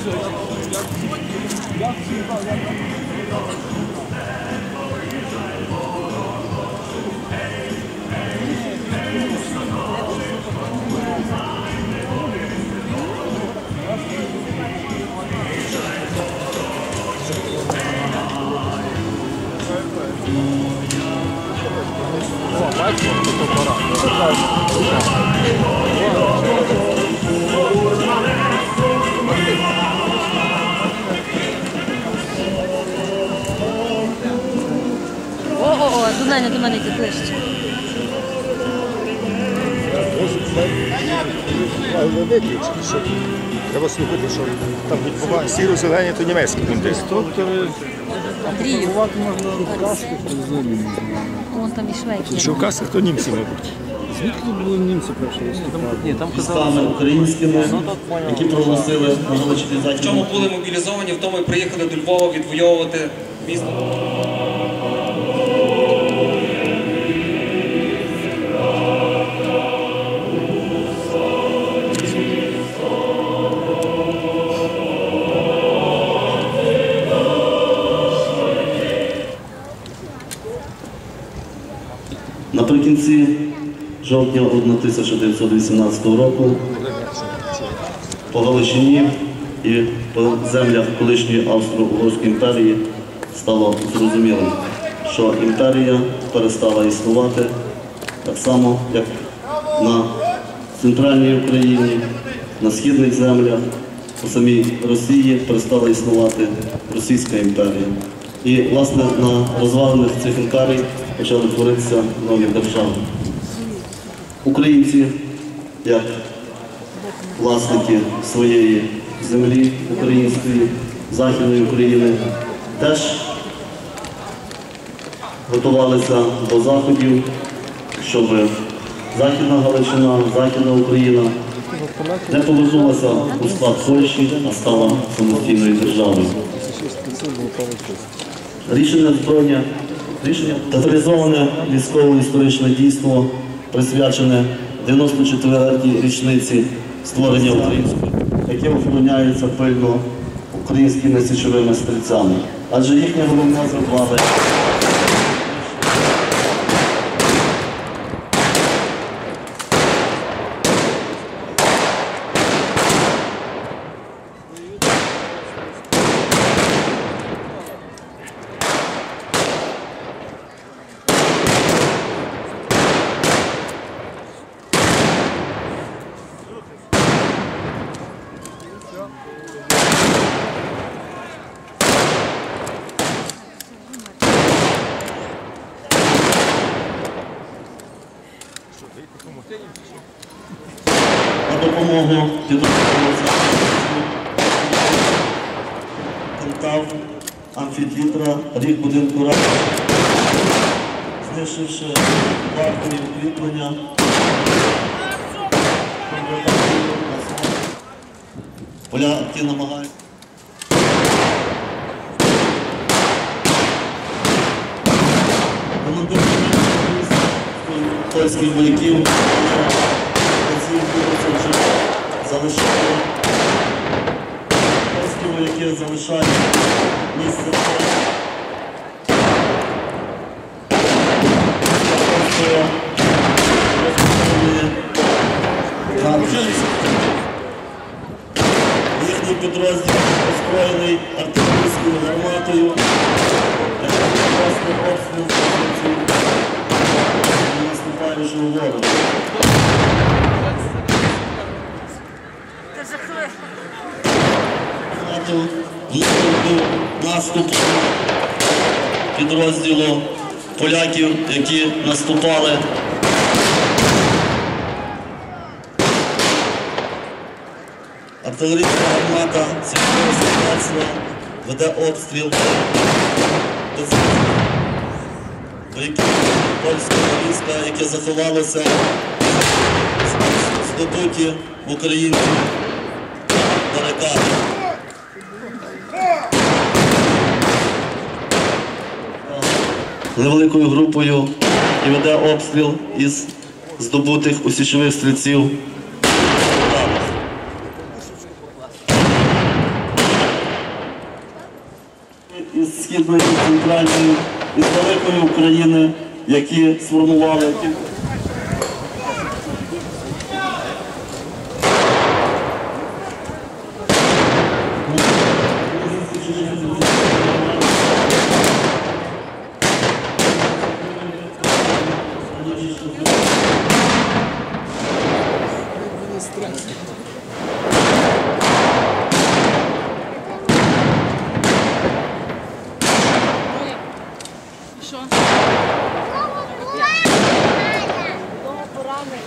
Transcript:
Yak, yak, yak, yak, yak, yak, yak, yak, до мене, до мене йди ближче. Треба слухати, що там відбувається. Сіро-зелені то німецькі бунтисти. Андрію. Вон там і швейки. Що в касах, то німці, мабуть. містами українськими, які проголосили на В чому були мобілізовані, в тому і приїхали до Львова відвоювати місто. Наприкінці жовтня 1918 року по Галичині і по землях колишньої Австро-Угорської імперії стало зрозумілим, що імперія перестала існувати так само, як на центральній Україні, на східних землях, у самій Росії перестала існувати Російська імперія. І, власне, на розвалених цих імперій почали творитися нові держави. Українці, як власники своєї землі української, Західної України, теж готувалися до заходів, щоб Західна Галичина, Західна Україна не повернулася у склад Польщі, а стала самостійною державою. Рішення збройня, тоталізоване військово-історичне дійство, присвячене 94-й річниці створення української, яке охороняється пильно українськими січовими стрільцями. Адже їхня головна зарплата на допомогу підрозділу амфітвітра, рік будинку ради, знищивши вартові укріплення. Поляки намагаються. Командир польських вояків залишають. польські вояки залишають місце. Підрозділ озброєний артилерійською гарматою, просто обстріл наступаючого ворога. Виступив наступ підрозділу поляків, які наступали. Артилерійська гармата сільського стрілецтва веде обстріл вояків польського війська, яке заховалося в українців барикади. Невеликою групою і веде обстріл із здобутих у січових стрільців. Із східної, із центральної, із великої України, які сформували. João. Vamos é apurar, meu. Né?